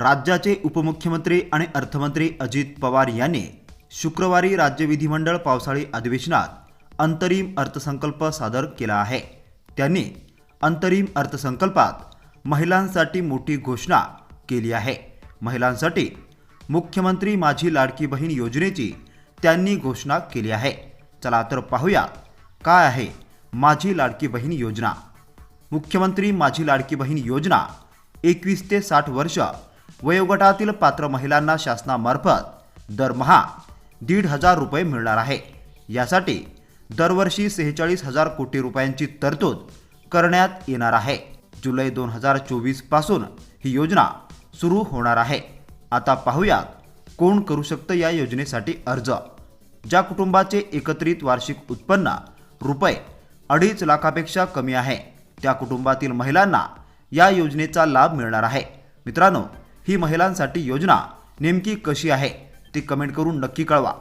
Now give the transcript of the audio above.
राज्याचे उपमुख्यमंत्री आणि अर्थमंत्री अजित पवार यांनी शुक्रवारी राज्य विधिमंडळ पावसाळी अधिवेशनात अंतरिम अर्थसंकल्प सादर केला आहे. त्यांनी अंतरिम अर्थसंकल्पात महिलांसाठी मोठी घोषणा केली आहे. महिलांसाठी मुख्यमंत्री माझी लाडकी बहीण योजनेची त्यांनी घोषणा केली आहे. चला तर पाहूया काय आहे माझी लाडकी बहीण योजना. मुख्यमंत्री माझी लाडकी बहीण योजना एकवीस ते साठ वर्ष वयोगटातील पात्र महिलांना शासनामार्फत दरमहा दीड हजार रुपये मिळणार आहे. यासाठी दरवर्षी सेहेचाळीस हजार कोटी रुपयांची तरतूद करण्यात येणार आहे. जुलै दोन हजार चोवीसपासून ही योजना सुरू होणार आहे. आता पाहूयात कोण करू शकतं या योजनेसाठी अर्ज ज्या कुटुंबाचे एकत्रित वार्षिक उत्पन्न रुपये अडीच लाखापेक्षा कमी आहे. त्या कुटुंबातील महिलांना या योजनेचा लाभ मिळणार आहे. मित्रांनो ही महिलांसाठी योजना नेमकी कशी आहे ती कमेंट करून नक्की कळवा.